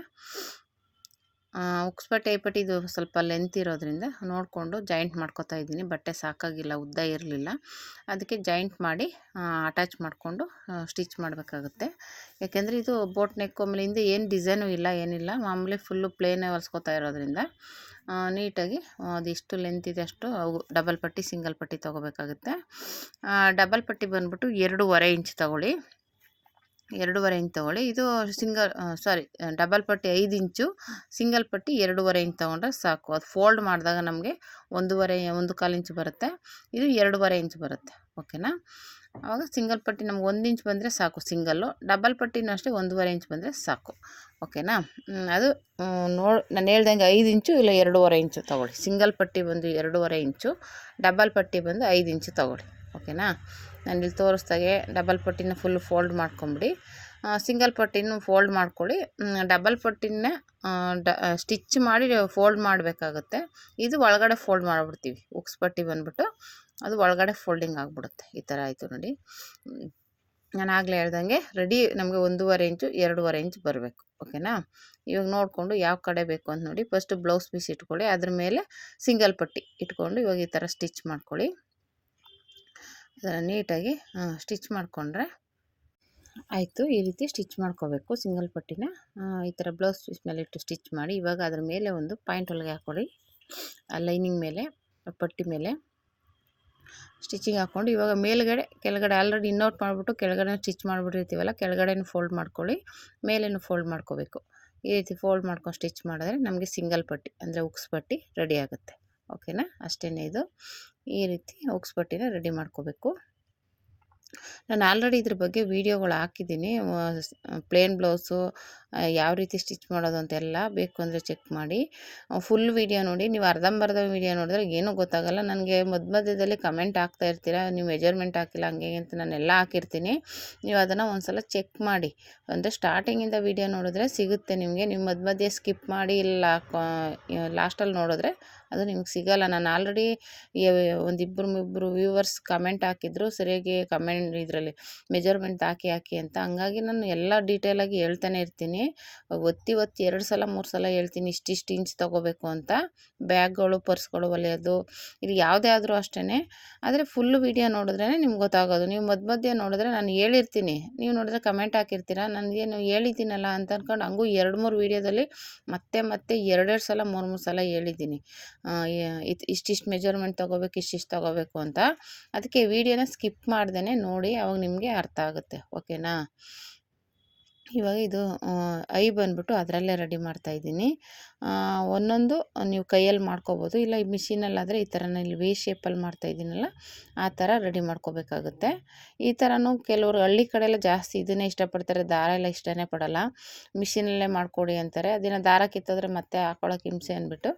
ಉಕ್ಸ್ ಪಟ್ಟಿ ಪಟ್ಟಿ ಇದು ಸ್ವಲ್ಪ ಲೆಂತ್ ಇರೋದ್ರಿಂದ ನೋಡಿಕೊಂಡು ಜಾಯಿಂಟ್ ಮಾಡ್ಕೋತಾ ಇದ್ದೀನಿ. ಬಟ್ಟೆ ಸಾಕಾಗಿಲ್ಲ, ಉದ್ದ ಇರಲಿಲ್ಲ. ಅದಕ್ಕೆ ಜಾಯಿಂಟ್ ಮಾಡಿ ಅಟ್ಯಾಚ್ ಮಾಡಿಕೊಂಡು ಸ್ಟಿಚ್ ಮಾಡಬೇಕಾಗುತ್ತೆ. ಯಾಕೆಂದರೆ ಇದು ಬೋಟ್ ನೆಕ್ ಆಮೇಲೆ ಹಿಂದೆ ಏನು ಡಿಸೈನು ಇಲ್ಲ, ಏನಿಲ್ಲ. ಮಾಮೂಲಿ ಫುಲ್ಲು ಪ್ಲೇನೇ ಹೊಲಿಸ್ಕೊತಾ ಇರೋದ್ರಿಂದ ನೀಟಾಗಿ ಅದಿಷ್ಟು ಲೆಂತ್ ಇದೆ ಅಷ್ಟು ಡಬಲ್ ಪಟ್ಟಿ ಸಿಂಗಲ್ ಪಟ್ಟಿ ತೊಗೋಬೇಕಾಗುತ್ತೆ. ಡಬಲ್ ಪಟ್ಟಿ ಬಂದ್ಬಿಟ್ಟು ಎರಡೂವರೆ ಇಂಚ್ ತೊಗೊಳ್ಳಿ. ಎರಡೂವರೆ ಇಂಚ್ ತೊಗೊಳ್ಳಿ ಇದು ಸಿಂಗಲ್ ಸಾರಿ ಡಬಲ್ ಪಟ್ಟಿ ಐದು ಇಂಚು, ಸಿಂಗಲ್ ಪಟ್ಟಿ ಎರಡೂವರೆ ಇಂಚ್ ತೊಗೊಂಡ್ರೆ ಸಾಕು. ಅದು ಫೋಲ್ಡ್ ಮಾಡಿದಾಗ ನಮಗೆ ಒಂದೂವರೆ, ಒಂದು ಕಾಲು ಇಂಚ್ ಬರುತ್ತೆ. ಇದು ಎರಡೂವರೆ ಇಂಚ್ ಬರುತ್ತೆ. ಓಕೆನಾ ಆವಾಗ ಸಿಂಗಲ್ ಪಟ್ಟಿ ನಮ್ಗೆ ಒಂದು ಇಂಚ್ ಬಂದರೆ ಸಾಕು, ಸಿಂಗಲ್ಲು. ಡಬಲ್ ಪಟ್ಟಿನೂ ಅಷ್ಟೇ ಒಂದೂವರೆ ಇಂಚ್ ಬಂದರೆ ಸಾಕು. ಓಕೆನಾ ಅದು ನೋಡಿ ನಾನು ಹೇಳ್ದಂಗೆ ಐದು ಇಂಚು ಇಲ್ಲ ಎರಡೂವರೆ ಇಂಚು ತೊಗೊಳ್ಳಿ. ಸಿಂಗಲ್ ಪಟ್ಟಿ ಬಂದು ಎರಡೂವರೆ ಇಂಚು, ಡಬಲ್ ಪಟ್ಟಿ ಬಂದು ಐದು ಇಂಚು ತೊಗೊಳ್ಳಿ. ಓಕೆನಾ ನಾನು ಇಲ್ಲಿ ತೋರಿಸ್ದಾಗೆ ಡಬಲ್ ಪಟ್ಟಿನ ಫುಲ್ ಫೋಲ್ಡ್ ಮಾಡ್ಕೊಂಬಿಡಿ. ಸಿಂಗಲ್ ಪಟ್ಟಿನೂ ಫೋಲ್ಡ್ ಮಾಡ್ಕೊಳ್ಳಿ. ಡಬಲ್ ಪಟ್ಟಿನ ಡ ಸ್ಟಿಚ್ ಮಾಡಿ ಫೋಲ್ಡ್ ಮಾಡಬೇಕಾಗುತ್ತೆ. ಇದು ಒಳಗಡೆ ಫೋಲ್ಡ್ ಮಾಡಿಬಿಡ್ತೀವಿ. ಉಕ್ಸ್ ಪಟ್ಟಿ ಬಂದ್ಬಿಟ್ಟು ಅದು ಒಳಗಡೆ ಫೋಲ್ಡಿಂಗ್ ಆಗಿಬಿಡುತ್ತೆ. ಈ ಥರ ಆಯಿತು ನೋಡಿ. ನಾನು ಆಗಲೇ ಹೇಳ್ದಂಗೆ ರೆಡಿ ನಮಗೆ ಒಂದೂವರೆ ಇಂಚು ಎರಡೂವರೆ ಇಂಚು ಬರಬೇಕು. ಓಕೆನಾ? ಇವಾಗ ನೋಡಿಕೊಂಡು ಯಾವ ಕಡೆ ಬೇಕು ಅಂತ ನೋಡಿ. ಫಸ್ಟು ಬ್ಲೌಸ್ ಪೀಸ್ ಇಟ್ಕೊಳ್ಳಿ. ಅದ್ರ ಮೇಲೆ ಸಿಂಗಲ್ ಪಟ್ಟಿ ಇಟ್ಕೊಂಡು ಇವಾಗ ಈ ಥರ ಸ್ಟಿಚ್ ಮಾಡ್ಕೊಳ್ಳಿ. ಅದನ್ನು ನೀಟಾಗಿ ಸ್ಟಿಚ್ ಮಾಡಿಕೊಂಡ್ರೆ ಆಯಿತು. ಈ ರೀತಿ ಸ್ಟಿಚ್ ಮಾಡ್ಕೋಬೇಕು ಸಿಂಗಲ್ ಪಟ್ಟಿನ. ಈ ಥರ ಬ್ಲೌಸ್ ಪೀಸ್ ಮೇಲೆ ಇಟ್ಟು ಸ್ಟಿಚ್ ಮಾಡಿ, ಇವಾಗ ಅದ್ರ ಮೇಲೆ ಒಂದು ಪಾಯಿಂಟ್ ಒಳಗೆ ಹಾಕ್ಕೊಳ್ಳಿ ಆ ಲೈನಿಂಗ್ ಮೇಲೆ ಪಟ್ಟಿ ಮೇಲೆ ಸ್ಟಿಚಿಂಗ್ ಹಾಕ್ಕೊಂಡು ಇವಾಗ ಮೇಲ್ಗಡೆ, ಕೆಳಗಡೆ ಆಲ್ರೆಡಿ ಇನ್ನೌಟ್ ಮಾಡಿಬಿಟ್ಟು ಕೆಳಗಡೆ ಸ್ಟಿಚ್ ಮಾಡಿಬಿಟ್ಟಿರ್ತೀವಲ್ಲ, ಕೆಳಗಡೆನೂ ಫೋಲ್ಡ್ ಮಾಡ್ಕೊಳ್ಳಿ, ಮೇಲೇನು ಫೋಲ್ಡ್ ಮಾಡ್ಕೋಬೇಕು. ಈ ರೀತಿ ಫೋಲ್ಡ್ ಮಾಡ್ಕೊಂಡು ಸ್ಟಿಚ್ ಮಾಡಿದ್ರೆ ನಮಗೆ ಸಿಂಗಲ್ ಪಟ್ಟಿ, ಅಂದರೆ ಉಕ್ಸ್ ಪಟ್ಟಿ ರೆಡಿ ಆಗುತ್ತೆ. ಓಕೆನಾ ಅಷ್ಟೇ ಇದು. ಈ ರೀತಿ ಉಕ್ಸ್ಬಟ್ಟಿನ ರೆಡಿ ಮಾಡ್ಕೋಬೇಕು. ನಾನು ಆಲ್ರೆಡಿ ಇದ್ರ ಬಗ್ಗೆ ವೀಡಿಯೋಗಳು ಹಾಕಿದ್ದೀನಿ. ಪ್ಲೇನ್ ಬ್ಲೌಸು ಯಾವ ರೀತಿ ಸ್ಟಿಚ್ ಮಾಡೋದು ಅಂತೆಲ್ಲ ಬೇಕು ಅಂದರೆ ಚೆಕ್ ಮಾಡಿ. ಫುಲ್ ವೀಡಿಯೋ ನೋಡಿ, ನೀವು ಅರ್ಧಂಬರ್ಧ ವೀಡಿಯೋ ನೋಡಿದ್ರೆ ಏನೂ ಗೊತ್ತಾಗಲ್ಲ. ನನಗೆ ಮಧ್ಯ ಮಧ್ಯದಲ್ಲಿ ಕಮೆಂಟ್ ಹಾಕ್ತಾ ಇರ್ತೀರ, ನೀವು ಮೆಜರ್ಮೆಂಟ್ ಹಾಕಿಲ್ಲ, ಹಂಗೆ ಅಂತ ನಾನೆಲ್ಲ ಹಾಕಿರ್ತೀನಿ. ನೀವು ಅದನ್ನು ಒಂದು ಸಲ ಚೆಕ್ ಮಾಡಿ. ಅಂದರೆ ಸ್ಟಾರ್ಟಿಂಗಿಂದ ವೀಡಿಯೋ ನೋಡಿದ್ರೆ ಸಿಗುತ್ತೆ ನಿಮಗೆ. ನೀವು ಮಧ್ಯ ಮಧ್ಯೆ ಸ್ಕಿಪ್ ಮಾಡಿ, ಇಲ್ಲ ಲಾಸ್ಟಲ್ಲಿ ನೋಡಿದ್ರೆ ಅದು ನಿಮ್ಗೆ ಸಿಗಲ್ಲ. ನಾನು ಆಲ್ರೆಡಿ ಒಂದಿಬ್ಬರು ಇಬ್ಬರು ವ್ಯೂವರ್ಸ್ ಕಮೆಂಟ್ ಹಾಕಿದ್ರು, ಸರಿಯಾಗಿ ಕಮೆಂಟ್ ಇದರಲ್ಲಿ ಮೆಜರ್ಮೆಂಟ್ ಹಾಕಿ ಹಾಕಿ ಅಂತ. ಹಂಗಾಗಿ ನಾನು ಎಲ್ಲ ಡೀಟೇಲಾಗಿ ಹೇಳ್ತಾನೆ ಇರ್ತೀನಿ. ಹೇಳ್ತೀನಿ. ಒತ್ತಿ ಒತ್ತಿ ಎರಡು ಸಲ, ಮೂರು ಸಲ ಹೇಳ್ತೀನಿ, ಇಷ್ಟಿಷ್ಟು ಇಂಚ್ ತೊಗೋಬೇಕು ಅಂತ. ಬ್ಯಾಗ್ಗಳು, ಪರ್ಸ್ಗಳು ಒಲೆಯೋದು, ಇದು ಯಾವುದೇ ಆದರೂ ಅಷ್ಟೇ ಆದರೆ ಫುಲ್ಲು ವೀಡಿಯೋ ನೋಡಿದ್ರೇ ನಿಮ್ಗೆ ಗೊತ್ತಾಗೋದು. ನೀವು ಮಧ್ಯ ಮಧ್ಯೆ ನೋಡಿದ್ರೆ ನಾನು ಹೇಳಿರ್ತೀನಿ. ನೀವು ನೋಡಿದ್ರೆ ಕಮೆಂಟ್ ಹಾಕಿರ್ತೀರ? ನನಗೇನು ಹೇಳಿದ್ದೀನಲ್ಲ ಅಂತ ಅಂದ್ಕೊಂಡು ಹಂಗೂ ಎರಡು, ಮೂರು ವೀಡಿಯೋದಲ್ಲಿ ಮತ್ತೆ ಮತ್ತೆ ಎರಡೆರಡು ಸಲ, ಮೂರು ಮೂರು ಸಲ ಹೇಳಿದ್ದೀನಿ. ಇಷ್ಟಿಷ್ಟು ಮೆಜರ್ಮೆಂಟ್ ತೊಗೋಬೇಕು, ಇಷ್ಟಿಷ್ಟು ತೊಗೋಬೇಕು ಅಂತ. ಅದಕ್ಕೆ ವೀಡಿಯೋನ ಸ್ಕಿಪ್ ಮಾಡ್ದೇ ನೋಡಿ, ಅವಾಗ ನಿಮಗೆ ಅರ್ಥ ಆಗುತ್ತೆ. ಓಕೆನಾ ಇವಾಗ ಇದು ಐ ಬಂದ್ಬಿಟ್ಟು ಅದರಲ್ಲೇ ರೆಡಿ ಮಾಡ್ತಾಯಿದ್ದೀನಿ ಒಂದೊಂದು ನೀವು ಕೈಯಲ್ಲಿ ಮಾಡ್ಕೋಬೋದು. ಇಲ್ಲ ಈ ಮಿಷಿನಲ್ಲಾದರೆ ಈ ಥರ ಇಲ್ಲಿ ವಿ ಶೇಪಲ್ಲಿ ಮಾಡ್ತಾಯಿದ್ದೀನಲ್ಲ ಆ ಥರ ರೆಡಿ ಮಾಡ್ಕೋಬೇಕಾಗುತ್ತೆ. ಈ ಥರನೂ ಕೆಲವರು ಹಳ್ಳಿ ಕಡೆಯೆಲ್ಲ ಜಾಸ್ತಿ ಇದನ್ನೇ ಇಷ್ಟಪಡ್ತಾರೆ, ದಾರ ಎಲ್ಲ ಇಷ್ಟನೇ ಪಡಲ್ಲ. ಮಿಷಿನಲ್ಲೇ ಮಾಡಿಕೊಡಿ ಅಂತಾರೆ. ಅದನ್ನು ದಾರ ಕಿತ್ತಾದರೆ ಮತ್ತೆ ಹಾಕೊಳಕ್ಕೆ ಹಿಂಸೆ ಅಂದ್ಬಿಟ್ಟು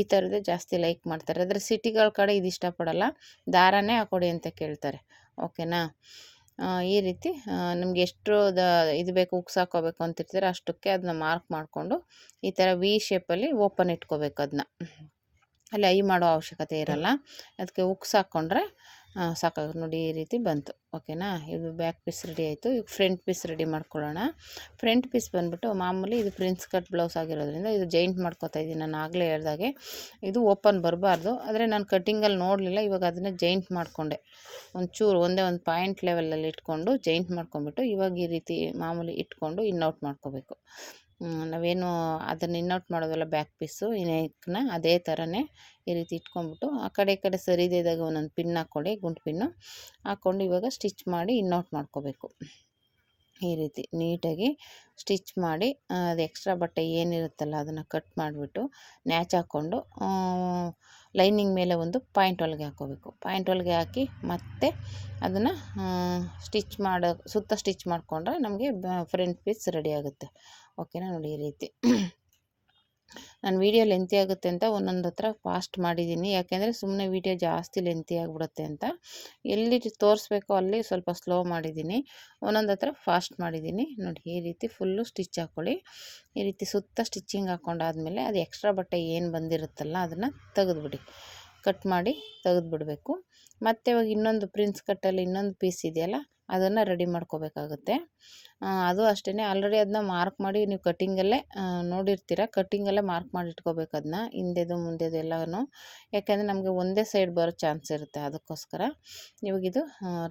ಈ ಥರದ್ದೇ ಜಾಸ್ತಿ ಲೈಕ್ ಮಾಡ್ತಾರೆ. ಆದರೆ ಸಿಟಿಗಳ ಕಡೆ ಇದು ಇಷ್ಟಪಡಲ್ಲ ದಾರನೇ ಹಾಕೊಡಿ ಅಂತ ಕೇಳ್ತಾರೆ. ಓಕೆನಾ? ಈ ರೀತಿ ನಿಮ್ಗೆ ಎಷ್ಟು ದ, ಇದು ಬೇಕು, ಉಕ್ಸ್ ಹಾಕ್ಕೋಬೇಕು ಅಂತಿರ್ತೀರ, ಅಷ್ಟಕ್ಕೆ ಅದನ್ನ ಮಾರ್ಕ್ ಮಾಡಿಕೊಂಡು ಈ ಥರ ವಿ ಶೇಪಲ್ಲಿ ಓಪನ್ ಇಟ್ಕೋಬೇಕು ಅದನ್ನ ಅಲ್ಲಿ ಐ ಮಾಡೋ ಅವಶ್ಯಕತೆ ಇರಲ್ಲ. ಅದಕ್ಕೆ ಉಕ್ಸ್ ಹಾಕ್ಕೊಂಡ್ರೆ ಸಾಕಾಗುತ್ತೆ. ನೋಡಿ ಈ ರೀತಿ ಬಂತು. ಓಕೆನಾ? ಇದು ಬ್ಯಾಕ್ ಪೀಸ್ ರೆಡಿ ಆಯಿತು. ಈಗ ಫ್ರಂಟ್ ಪೀಸ್ ರೆಡಿ ಮಾಡ್ಕೊಳ್ಳೋಣ. ಫ್ರಂಟ್ ಪೀಸ್ ಬಂದುಬಿಟ್ಟು ಮಾಮೂಲಿ ಇದು ಪ್ರಿನ್ಸ್ ಕಟ್ ಬ್ಲೌಸ್ ಆಗಿರೋದ್ರಿಂದ ಇದು ಜೈಂಟ್ ಮಾಡ್ಕೋತಾ ಇದ್ದೀನಿ. ನಾನು ಆಗಲೇ ಹೇಳ್ದಾಗೆ ಇದು ಓಪನ್ ಬರಬಾರ್ದು. ಆದರೆ ನಾನು ಕಟ್ಟಿಂಗಲ್ಲಿ ನೋಡಲಿಲ್ಲ. ಇವಾಗ ಅದನ್ನು ಜೈಂಟ್ ಮಾಡಿಕೊಂಡೆ. ಒಂಚೂರು ಒಂದೇ ಒಂದು ಪಾಯಿಂಟ್ ಲೆವೆಲಲ್ಲಿ ಇಟ್ಕೊಂಡು ಜೈಂಟ್ ಮಾಡ್ಕೊಂಬಿಟ್ಟು ಇವಾಗ ಈ ರೀತಿ ಮಾಮೂಲಿ ಇಟ್ಕೊಂಡು ಇನ್ನೌಟ್ ಮಾಡ್ಕೋಬೇಕು. ನಾವೇನು ಅದನ್ನು ಇನ್ನೌಟ್ ಮಾಡೋದಲ್ಲ ಬ್ಯಾಕ್ ಪೀಸು ನೆಕ್ನ ಅದೇ ಥರನೇ ಈ ರೀತಿ ಇಟ್ಕೊಂಡ್ಬಿಟ್ಟು, ಆ ಕಡೆ ಈ ಕಡೆ ಸರಿದಿದ್ದಾಗ ಒಂದೊಂದು ಪಿನ್ ಹಾಕ್ಕೊಳ್ಳಿ ಗುಂಟು ಪಿನ್ನು ಹಾಕ್ಕೊಂಡು ಇವಾಗ ಸ್ಟಿಚ್ ಮಾಡಿ ಇನ್ನೌಟ್ ಮಾಡ್ಕೋಬೇಕು. ಈ ರೀತಿ ನೀಟಾಗಿ ಸ್ಟಿಚ್ ಮಾಡಿ ಅದು ಎಕ್ಸ್ಟ್ರಾ ಬಟ್ಟೆ ಏನಿರುತ್ತಲ್ಲ ಅದನ್ನು ಕಟ್ ಮಾಡಿಬಿಟ್ಟು, ನ್ಯಾಚ್ ಹಾಕ್ಕೊಂಡು ಲೈನಿಂಗ್ ಮೇಲೆ ಒಂದು ಪಾಯಿಂಟ್ ಹೊಲಿಗೆ ಹಾಕ್ಕೋಬೇಕು ಪಾಯಿಂಟ್ ಹೊಲಿಗೆ ಹಾಕಿ ಮತ್ತೆ ಅದನ್ನು ಸ್ಟಿಚ್ ಮಾಡೋ, ಸುತ್ತ ಸ್ಟಿಚ್ ಮಾಡಿಕೊಂಡ್ರೆ ನಮಗೆ ಫ್ರಂಟ್ ಪೀಸ್ ರೆಡಿ ಆಗುತ್ತೆ. ಓಕೆನಾ ನೋಡಿ ಈ ರೀತಿ. ನಾನು ವೀಡಿಯೋ ಲೆಂತಿ ಆಗುತ್ತೆ ಅಂತ ಒಂದೊಂದು ಹತ್ರ ಫಾಸ್ಟ್ ಮಾಡಿದ್ದೀನಿ. ಯಾಕೆಂದರೆ ಸುಮ್ಮನೆ ವೀಡಿಯೋ ಜಾಸ್ತಿ ಲೆಂತಿ ಆಗಿಬಿಡುತ್ತೆ ಅಂತ. ಎಲ್ಲಿ ತೋರಿಸ್ಬೇಕೋ ಅಲ್ಲಿ ಸ್ವಲ್ಪ ಸ್ಲೋ ಮಾಡಿದ್ದೀನಿ. ಒಂದೊಂದು ಹತ್ರ ಫಾಸ್ಟ್ ಮಾಡಿದ್ದೀನಿ. ನೋಡಿ, ಈ ರೀತಿ ಫುಲ್ಲು ಸ್ಟಿಚ್ ಹಾಕ್ಕೊಳ್ಳಿ ಈ ರೀತಿ ಸುತ್ತ ಸ್ಟಿಚ್ಚಿಂಗ್ ಹಾಕ್ಕೊಂಡಾದ್ಮೇಲೆ ಅದು ಎಕ್ಸ್ಟ್ರಾ ಬಟ್ಟೆ ಏನು ಬಂದಿರುತ್ತಲ್ಲ ಅದನ್ನು ತೆಗೆದುಬಿಡಿ. ಕಟ್ ಮಾಡಿ ತೆಗೆದುಬಿಡಬೇಕು. ಮತ್ತು ಇವಾಗ ಇನ್ನೊಂದು ಪ್ರಿನ್ಸ್ ಕಟ್ಟಲ್ಲಿ ಇನ್ನೊಂದು ಪೀಸ್ ಇದೆಯಲ್ಲ ಅದನ್ನು ರೆಡಿ ಮಾಡ್ಕೋಬೇಕಾಗುತ್ತೆ. ಅದು ಅಷ್ಟೇ ಆಲ್ರೆಡಿ ಅದನ್ನ ಮಾರ್ಕ್ ಮಾಡಿ ನೀವು ಕಟ್ಟಿಂಗಲ್ಲೇ ನೋಡಿರ್ತೀರ? ಕಟ್ಟಿಂಗಲ್ಲೇ ಮಾರ್ಕ್ ಮಾಡಿ ಇಟ್ಕೋಬೇಕು ಅದನ್ನ ಹಿಂದೆದು ಮುಂದೆದು ಎಲ್ಲನೂ. ಯಾಕೆಂದರೆ ನಮಗೆ ಒಂದೇ ಸೈಡ್ ಬರೋ ಚಾನ್ಸ್ ಇರುತ್ತೆ ಅದಕ್ಕೋಸ್ಕರ. ಇವಾಗಿದು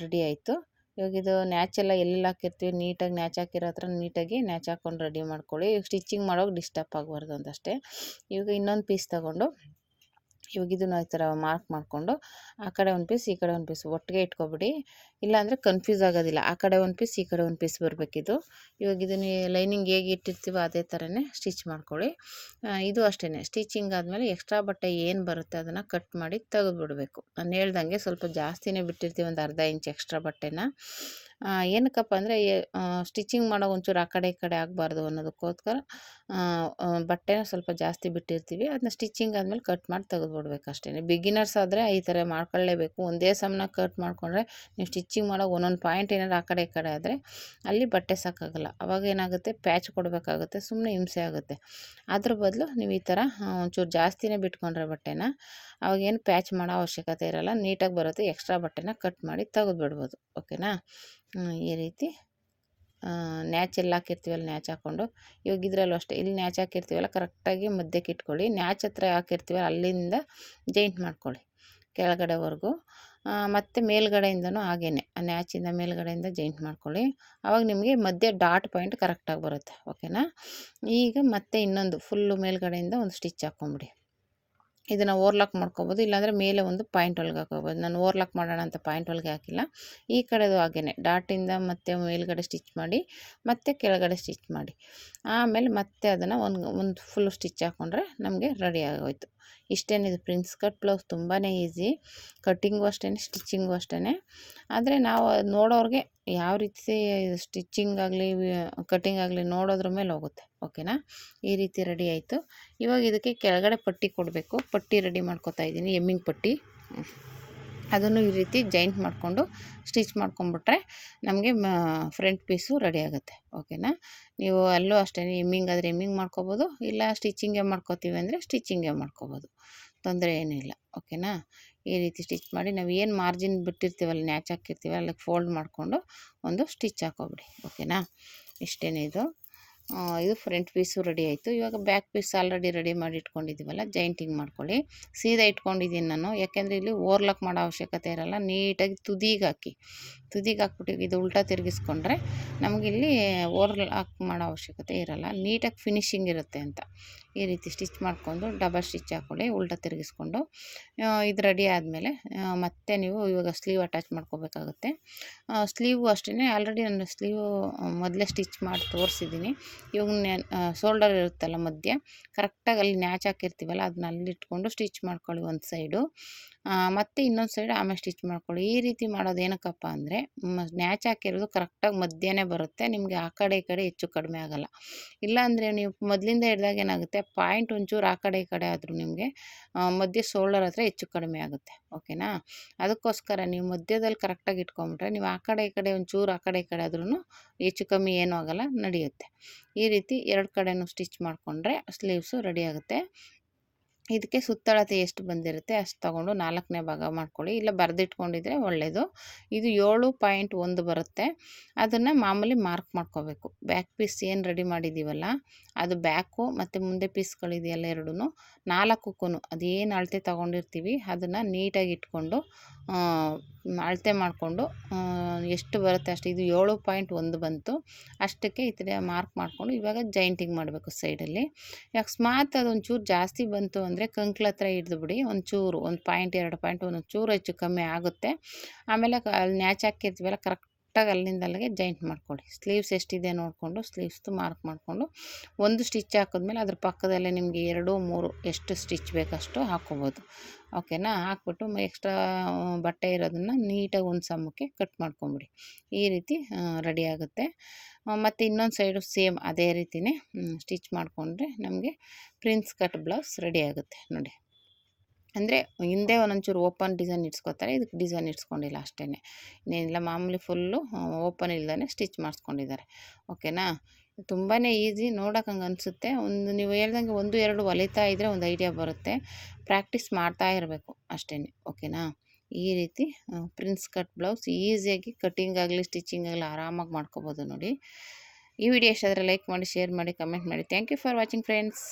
ರೆಡಿ ಆಯಿತು. ಇವಾಗಿದು ನ್ಯಾಚ್ ಎಲ್ಲ ಎಲ್ಲಿ ಹಾಕಿರ್ತೀವಿ? ನೀಟಾಗಿ ನ್ಯಾಚ್ ಹಾಕಿರೋ ಹತ್ರ ನೀಟಾಗಿ ನ್ಯಾಚ್ ಹಾಕ್ಕೊಂಡು ರೆಡಿ ಮಾಡ್ಕೊಳ್ಳಿ. ಸ್ಟಿಚಿಂಗ್ ಮಾಡೋಕ್ಕೆ ಡಿಸ್ಟರ್ಬ್ ಆಗಬಾರ್ದು ಅಂತಷ್ಟೇ ಇವಾಗ ಇನ್ನೊಂದು ಪೀಸ್ ತೊಗೊಂಡು ಇವಾಗ ಇದನ್ನು ಈ ಥರ ಮಾರ್ಕ್ ಮಾಡಿಕೊಂಡು ಆ ಕಡೆ ಒಂದು ಪೀಸ್ ಈ ಕಡೆ ಒಂದು ಪೀಸ್ ಒಟ್ಟಿಗೆ ಇಟ್ಕೊಬಿಡಿ. ಇಲ್ಲಾಂದರೆ ಕನ್ಫ್ಯೂಸ್ ಆಗೋದಿಲ್ಲ. ಆ ಕಡೆ ಒಂದು ಪೀಸ್ ಈ ಕಡೆ ಒಂದು ಪೀಸ್ ಬರಬೇಕಿದು. ಇವಾಗ ಇದನ್ನು ಲೈನಿಂಗ್ ಹೇಗೆ ಇಟ್ಟಿರ್ತೀವೋ ಅದೇ ಥರನೇ ಸ್ಟಿಚ್ ಮಾಡ್ಕೊಳ್ಳಿ. ಇದು ಅಷ್ಟೇ ಸ್ಟಿಚಿಂಗ್ ಆದಮೇಲೆ ಎಕ್ಸ್ಟ್ರಾ ಬಟ್ಟೆ ಏನು ಬರುತ್ತೆ ಅದನ್ನು ಕಟ್ ಮಾಡಿ ತೆಗೆದುಬಿಡ್ಬೇಕು. ನಾನು ಹೇಳ್ದಂಗೆ ಸ್ವಲ್ಪ ಜಾಸ್ತಿನೇ ಬಿಟ್ಟಿರ್ತೀವಿ ಒಂದು ಅರ್ಧ ಇಂಚ್ ಎಕ್ಸ್ಟ್ರಾ ಬಟ್ಟೆನ. ಏನಕ್ಕಪ್ಪ ಅಂದರೆ ಸ್ಟಿಚಿಂಗ್ ಮಾಡೋ ಒಂಚೂರು ಆ ಕಡೆ ಈ ಕಡೆ ಆಗಬಾರ್ದು ಅನ್ನೋದಕ್ಕೋಸ್ಕರ ಬಟ್ಟೆನ ಸ್ವಲ್ಪ ಜಾಸ್ತಿ ಬಿಟ್ಟಿರ್ತೀವಿ. ಅದನ್ನ ಸ್ಟಿಚಿಂಗ್ ಆದಮೇಲೆ ಕಟ್ ಮಾಡಿ ತೆಗೆದುಬಿಡ್ಬೇಕು ಅಷ್ಟೇ ಬಿಗಿನರ್ಸ್ ಆದರೆ ಈ ಥರ ಮಾಡ್ಕೊಳ್ಳೇಬೇಕು. ಒಂದೇ ಸಮನ ಕಟ್ ಮಾಡಿಕೊಂಡ್ರೆ ನೀವು ಸ್ಟಿಚಿಂಗ್ ಮಾಡೋ ಒಂದೊಂದು ಪಾಯಿಂಟ್ ಏನಾದ್ರು ಆ ಕಡೆ ಈ ಕಡೆ ಆದರೆ ಅಲ್ಲಿ ಬಟ್ಟೆ ಸಾಕಾಗಲ್ಲ. ಅವಾಗ ಏನಾಗುತ್ತೆ? ಪ್ಯಾಚ್ ಕೊಡಬೇಕಾಗುತ್ತೆ ಸುಮ್ಮನೆ ಹಿಂಸೆ ಆಗುತ್ತೆ. ಅದ್ರ ಬದಲು ನೀವು ಈ ಥರ ಒಂಚೂರು ಜಾಸ್ತಿನೇ ಬಿಟ್ಕೊಂಡ್ರೆ ಬಟ್ಟೆನ ಅವಾಗೇನು ಪ್ಯಾಚ್ ಮಾಡೋ ಅವಶ್ಯಕತೆ ಇರೋಲ್ಲ. ನೀಟಾಗಿ ಬರುತ್ತೆ. ಎಕ್ಸ್ಟ್ರಾ ಬಟ್ಟೆನ ಕಟ್ ಮಾಡಿ ತೆಗೆದುಬಿಡ್ಬೋದು. ಓಕೆನಾ? ಈ ರೀತಿ. ನ್ಯಾಚ್ ಎಲ್ಲ ಹಾಕಿರ್ತೀವಲ್ಲ ನ್ಯಾಚ್ ಹಾಕ್ಕೊಂಡು. ಇವಾಗ ಇದರಲ್ಲೂ ಅಷ್ಟೇ, ಇಲ್ಲಿ ನ್ಯಾಚ್ ಹಾಕಿರ್ತೀವಲ್ಲ ಕರೆಕ್ಟಾಗಿ ಮಧ್ಯಕ್ಕೆ ಇಟ್ಕೊಳ್ಳಿ. ನ್ಯಾಚ್ ಹತ್ರ ಹಾಕಿರ್ತೀವಲ್ಲ, ಅಲ್ಲಿಂದ ಜಾಯಿಂಟ್ ಮಾಡ್ಕೊಳ್ಳಿ, ಕೆಳಗಡೆವರೆಗೂ. ಮತ್ತು ಮೇಲ್ಗಡೆಯಿಂದನೂ ಹಾಗೇ ಆ ನ್ಯಾಚಿಂದ ಮೇಲ್ಗಡೆಯಿಂದ ಜಾಯಿಂಟ್ ಮಾಡ್ಕೊಳ್ಳಿ. ಆವಾಗ ನಿಮಗೆ ಮಧ್ಯೆ ಡಾಟ್ ಪಾಯಿಂಟ್ ಕರೆಕ್ಟಾಗಿ ಬರುತ್ತೆ ಓಕೆನಾ ಈಗ ಮತ್ತೆ ಇನ್ನೊಂದು ಫುಲ್ಲು ಮೇಲ್ಗಡೆಯಿಂದ ಒಂದು ಸ್ಟಿಚ್ ಹಾಕ್ಕೊಂಬಿಡಿ. ಇದನ್ನು ಓವರ್ಲಾಕ್ ಮಾಡ್ಕೊಬೋದು. ಇಲ್ಲಾಂದರೆ ಮೇಲೆ ಒಂದು ಪಾಯಿಂಟ್ ಒಳಗೆ ಹಾಕೋಬೋದು. ನಾನು ಓವರ್ಲಾಕ್ ಮಾಡೋಣ ಅಂತ ಪಾಯಿಂಟ್ ಒಳಗೆ ಹಾಕಿಲ್ಲ. ಈ ಕಡೆದು ಹಾಗೇ ಡಾಟಿಂದ ಮತ್ತೆ ಮೇಲ್ಗಡೆ ಸ್ಟಿಚ್ ಮಾಡಿ, ಮತ್ತೆ ಕೆಳಗಡೆ ಸ್ಟಿಚ್ ಮಾಡಿ. ಆಮೇಲೆ ಮತ್ತೆ ಅದನ್ನು ಒಂದು ಒಂದು ಫುಲ್ ಸ್ಟಿಚ್ ಹಾಕ್ಕೊಂಡ್ರೆ ನಮಗೆ ರೆಡಿ ಆಗೋಯ್ತು. ಇಷ್ಟೇನಿದೆ ಪ್ರಿನ್ಸ್ ಕಟ್ ಬ್ಲೌಸ್ ತುಂಬಾ ಈಸಿ. ಕಟ್ಟಿಂಗು ಅಷ್ಟೇ ಸ್ಟಿಚ್ಚಿಂಗು ಅಷ್ಟೇ ಆದರೆ ನಾವು ನೋಡೋರಿಗೆ ಯಾವ ರೀತಿ ಸ್ಟಿಚ್ಚಿಂಗ್ ಆಗಲಿ, ಕಟ್ಟಿಂಗ್ ಆಗಲಿ ನೋಡೋದ್ರ ಮೇಲೆ ಹೋಗುತ್ತೆ. ಓಕೆನಾ? ಈ ರೀತಿ ರೆಡಿ ಆಯಿತು. ಇವಾಗ ಇದಕ್ಕೆ ಕೆಳಗಡೆ ಪಟ್ಟಿ ಕೊಡಬೇಕು. ಪಟ್ಟಿ ರೆಡಿ ಮಾಡ್ಕೋತಾ ಇದ್ದೀನಿ ಎಮ್ಮಿಂಗ್ ಪಟ್ಟಿ. ಅದನ್ನು ಈ ರೀತಿ ಜಾಯಿಂಟ್ ಮಾಡಿಕೊಂಡು ಸ್ಟಿಚ್ ಮಾಡ್ಕೊಂಬಿಟ್ರೆ ನಮಗೆ ಫ್ರಂಟ್ ಪೀಸು ರೆಡಿ ಆಗುತ್ತೆ. ಓಕೆನಾ ನೀವು ಅಲ್ಲೂ ಅಷ್ಟೇ ಎಮ್ಮಿಂಗ್ ಆದರೆ ಎಮ್ಮಿಂಗ್ ಮಾಡ್ಕೋಬೋದು, ಇಲ್ಲ ಸ್ಟಿಚಿಂಗೇ ಮಾಡ್ಕೋತೀವಿ ಅಂದರೆ ಸ್ಟಿಚಿಂಗೇ ಮಾಡ್ಕೋಬೋದು. ತೊಂದರೆ ಏನಿಲ್ಲ ಓಕೆನಾ ಈ ರೀತಿ ಸ್ಟಿಚ್ ಮಾಡಿ ನಾವು ಏನು ಮಾರ್ಜಿನ್ ಬಿಟ್ಟಿರ್ತೀವಲ್ಲ ನ್ಯಾಚ್ ಹಾಕಿರ್ತೀವಲ್ಲ ಅಲ್ಲಿಗೆ ಫೋಲ್ಡ್ ಮಾಡಿಕೊಂಡು ಒಂದು ಸ್ಟಿಚ್ ಹಾಕೋಬಿಡಿ. ಓಕೆನಾ ಇಷ್ಟೇನೇ ಇದು. ಇದು ಫ್ರಂಟ್ ಪೀಸು ರೆಡಿ ಆಯಿತು. ಇವಾಗ ಬ್ಯಾಕ್ ಪೀಸ್ ಆಲ್ರೆಡಿ ರೆಡಿ ಮಾಡಿ ಇಟ್ಕೊಂಡಿದ್ದೀವಲ್ಲ, ಜಾಯಿಂಟಿಂಗ್ ಮಾಡ್ಕೊಳ್ಳಿ. ಸೀದಾ ಇಟ್ಕೊಂಡಿದ್ದೀನಿ ನಾನು. ಯಾಕೆಂದರೆ ಇಲ್ಲಿ ಓರ್ಲಾಕ್ ಮಾಡೋ ಅವಶ್ಯಕತೆ ಇರಲ್ಲ. ನೀಟಾಗಿ ತುದಿಗೆ ಹಾಕಿ. ತುದಿಗೆ ಹಾಕ್ಬಿಟ್ಟು ಇದು ಉಲ್ಟಾ ತಿರುಗಿಸ್ಕೊಂಡ್ರೆ ನಮಗಿಲ್ಲಿ ಓರ್ಲಾಕ್ ಮಾಡೋ ಅವಶ್ಯಕತೆ ಇರಲ್ಲ. ನೀಟಾಗಿ ಫಿನಿಶಿಂಗ್ ಇರುತ್ತೆ ಅಂತ. ಈ ರೀತಿ ಸ್ಟಿಚ್ ಮಾಡಿಕೊಂಡು ಡಬಲ್ ಸ್ಟಿಚ್ ಹಾಕ್ಕೊಳ್ಳಿ ಉಲ್ಟಾ ತಿರುಗಿಸ್ಕೊಂಡು ಇದು ರೆಡಿ ಆದಮೇಲೆ ಮತ್ತೆ ನೀವು ಇವಾಗ ಸ್ಲೀವ್ ಅಟ್ಯಾಚ್ ಮಾಡ್ಕೋಬೇಕಾಗುತ್ತೆ. ಸ್ಲೀವು ಅಷ್ಟೇ ಆಲ್ರೆಡಿ ನಾನು ಸ್ಲೀವು ಮೊದಲೇ ಸ್ಟಿಚ್ ಮಾಡಿ ತೋರಿಸಿದ್ದೀನಿ. ಇವಾಗ ಶೋಲ್ಡರ್ ಇರುತ್ತಲ್ಲ ಮಧ್ಯೆ ಕರೆಕ್ಟಾಗಿ ಅಲ್ಲಿ ನ್ಯಾಚ್ ಹಾಕಿರ್ತೀವಲ್ಲ, ಅದನ್ನ ಅಲ್ಲಿ ಇಟ್ಕೊಂಡು ಸ್ಟಿಚ್ ಮಾಡ್ಕೊಳ್ಳಿ ಒಂದು ಸೈಡು ಮತ್ತು ಇನ್ನೊಂದು ಸೈಡ್ ಆಮೇಲೆ ಸ್ಟಿಚ್ ಮಾಡ್ಕೊಳ್ಳಿ. ಈ ರೀತಿ ಮಾಡೋದು ಏನಕ್ಕಪ್ಪ ಅಂದರೆ ನ್ಯಾಚ್ ಹಾಕಿರೋದು ಕರೆಕ್ಟಾಗಿ ಮಧ್ಯನೇ ಬರುತ್ತೆ, ನಿಮಗೆ ಆ ಕಡೆ ಈ ಕಡೆ ಹೆಚ್ಚು ಕಡಿಮೆ ಆಗೋಲ್ಲ. ಇಲ್ಲಾಂದರೆ ನೀವು ಮೊದಲಿಂದ ಹಿಡ್ದಾಗ ಏನಾಗುತ್ತೆ ಪಾಯಿಂಟ್ ಒಂಚೂರು ಆ ಕಡೆ ಈ ಕಡೆ ಆದರೂ ನಿಮಗೆ ಮಧ್ಯ ಶೋಲ್ಡರ್ ಹತ್ರ ಹೆಚ್ಚು ಕಡಿಮೆ ಆಗುತ್ತೆ, ಓಕೆನಾ? ಅದಕ್ಕೋಸ್ಕರ ನೀವು ಮಧ್ಯದಲ್ಲಿ ಕರೆಕ್ಟಾಗಿ ಇಟ್ಕೊಂಬಿಟ್ರೆ ನೀವು ಆ ಕಡೆ ಈ ಕಡೆ ಒಂಚೂರು ಆ ಕಡೆ ಈ ಕಡೆ ಆದ್ರೂ ಹೆಚ್ಚು ಕಮ್ಮಿ ಏನೂ ಆಗೋಲ್ಲ, ನಡೆಯುತ್ತೆ. ಈ ರೀತಿ ಎರಡು ಕಡೆನೂ ಸ್ಟಿಚ್ ಮಾಡಿಕೊಂಡ್ರೆ ಸ್ಲೀವ್ಸು ರೆಡಿ ಆಗುತ್ತೆ. ಇದಕ್ಕೆ ಸುತ್ತಳತೆ ಎಷ್ಟು ಬಂದಿರುತ್ತೆ ಅಷ್ಟು ತಗೊಂಡು ನಾಲ್ಕನೇ ಭಾಗ ಮಾಡ್ಕೊಳ್ಳಿ. ಇಲ್ಲ ಬರೆದಿಟ್ಕೊಂಡಿದ್ರೆ ಒಳ್ಳೆಯದು ಇದು ಏಳು ಪಾಯಿಂಟ್ ಒಂದು ಬರುತ್ತೆ. ಅದನ್ನು ಮಾಮೂಲಿ ಮಾರ್ಕ್ ಮಾಡ್ಕೋಬೇಕು. ಬ್ಯಾಕ್ ಪೀಸ್ ಏನು ರೆಡಿ ಮಾಡಿದ್ದೀವಲ್ಲ ಅದು ಬ್ಯಾಕು ಮತ್ತು ಮುಂದೆ ಪೀಸ್ಗಳಿದೆಯಲ್ಲ ಎರಡೂ ನಾಲ್ಕಕ್ಕೂ ಅದೇನು ಅಳತೆ ತೊಗೊಂಡಿರ್ತೀವಿ ಅದನ್ನು ನೀಟಾಗಿ ಇಟ್ಕೊಂಡು ಅಳತೆ ಮಾಡಿಕೊಂಡು ಎಷ್ಟು ಬರುತ್ತೆ ಅಷ್ಟು ಇದು ಏಳು ಪಾಯಿಂಟ್ ಒಂದು ಬಂತು. ಅಷ್ಟಕ್ಕೆ ಈ ಥರ ಮಾರ್ಕ್ ಮಾಡಿಕೊಂಡು ಇವಾಗ ಜೈಂಟಿಂಗ್ ಮಾಡಬೇಕು ಸೈಡಲ್ಲಿ ಅಕಸ್ಮಾತ್ ಅದೊಂಚೂರು ಜಾಸ್ತಿ ಬಂತು ಅಂದರೆ ಕಂಕ್ಲ ಹತ್ರ ಹಿಡ್ದು ಬಿಡಿ. ಚೂರು ಒಂದು ಪಾಯಿಂಟ್ ಎರಡು ಪಾಯಿಂಟ್ ಒಂದೊಂದು ಚೂರು ಹೆಚ್ಚು ಕಮ್ಮಿ ಆಗುತ್ತೆ. ಆಮೇಲೆ ಅಲ್ಲಿ ನ್ಯಾಚ್ ಹಾಕಿರ್ತೀವಲ್ಲ ಕರೆಕ್ಟಾಗಿ ಅಲ್ಲಿಂದ ಅಲ್ಲಿಗೆ ಜಾಯಿಂಟ್ ಮಾಡ್ಕೊಳ್ಳಿ. ಸ್ಲೀವ್ಸ್ ಎಷ್ಟಿದೆ ನೋಡಿಕೊಂಡು ಸ್ಲೀವ್ಸ್ದು ಮಾರ್ಕ್ ಮಾಡಿಕೊಂಡು, ಒಂದು ಸ್ಟಿಚ್ ಹಾಕಿದ್ಮೇಲೆ ಅದ್ರ ಪಕ್ಕದಲ್ಲೇ ನಿಮಗೆ ಎರಡು, ಮೂರು ಎಷ್ಟು ಸ್ಟಿಚ್ ಬೇಕಷ್ಟು ಹಾಕ್ಕೋಬೋದು. ಓಕೆನಾ ಹಾಕ್ಬಿಟ್ಟು ಎಕ್ಸ್ಟ್ರಾ ಬಟ್ಟೆ ಇರೋದನ್ನು ನೀಟಾಗಿ ಒಂದು ಸಮಕ್ಕೆ ಕಟ್ ಮಾಡ್ಕೊಂಬಿಡಿ. ಈ ರೀತಿ ರೆಡಿ ಆಗುತ್ತೆ. ಮತ್ತು ಇನ್ನೊಂದು ಸೈಡು ಸೇಮ್ ಅದೇ ರೀತಿಯೇ ಸ್ಟಿಚ್ ಮಾಡಿಕೊಂಡ್ರೆ ನಮಗೆ ಪ್ರಿನ್ಸ್ ಕಟ್ ಬ್ಲೌಸ್ ರೆಡಿ ಆಗುತ್ತೆ. ನೋಡಿ. ಅಂದರೆ ಹಿಂದೆ ಒಂದೊಂಚೂರು ಓಪನ್ ಡಿಸೈನ್ ಇಟ್ಸ್ಕೊತಾರೆ ಇದಕ್ಕೆ ಡಿಸೈನ್ ಇಡ್ಸ್ಕೊಂಡಿಲ್ಲ ಅಷ್ಟೇ ಇನ್ನೇನಿಲ್ಲ, ಮಾಮೂಲಿ ಫುಲ್ಲು ಓಪನ್ ಇಲ್ಲದೇ ಸ್ಟಿಚ್ ಮಾಡಿಸ್ಕೊಂಡಿದ್ದಾರೆ. ಓಕೆನಾ ತುಂಬಾ ಈಸಿ ನೋಡೋಕೆ ಹಂಗೆ ಅನಿಸುತ್ತೆ. ಒಂದು ನೀವು ಹೇಳ್ದಂಗೆ ಒಂದು, ಎರಡು ಹೊಲಿತಾ ಇದ್ದರೆ ಒಂದು ಐಡಿಯಾ ಬರುತ್ತೆ. ಪ್ರಾಕ್ಟೀಸ್ ಮಾಡ್ತಾ ಇರಬೇಕು ಅಷ್ಟೇ ಓಕೆನಾ ಈ ರೀತಿ ಪ್ರಿನ್ಸ್ ಕಟ್ ಬ್ಲೌಸ್ ಈಸಿಯಾಗಿ ಕಟ್ಟಿಂಗ್ ಆಗಲಿ ಸ್ಟಿಚಿಂಗ್ ಆಗಲಿ ಆರಾಮಾಗಿ ಮಾಡ್ಕೋಬೋದು ನೋಡಿ. ಈ ವಿಡಿಯೋ ಇಷ್ಟ ಆದರೆ ಲೈಕ್ ಮಾಡಿ ಶೇರ್ ಮಾಡಿ ಕಮೆಂಟ್ ಮಾಡಿ. Thank you for watching friends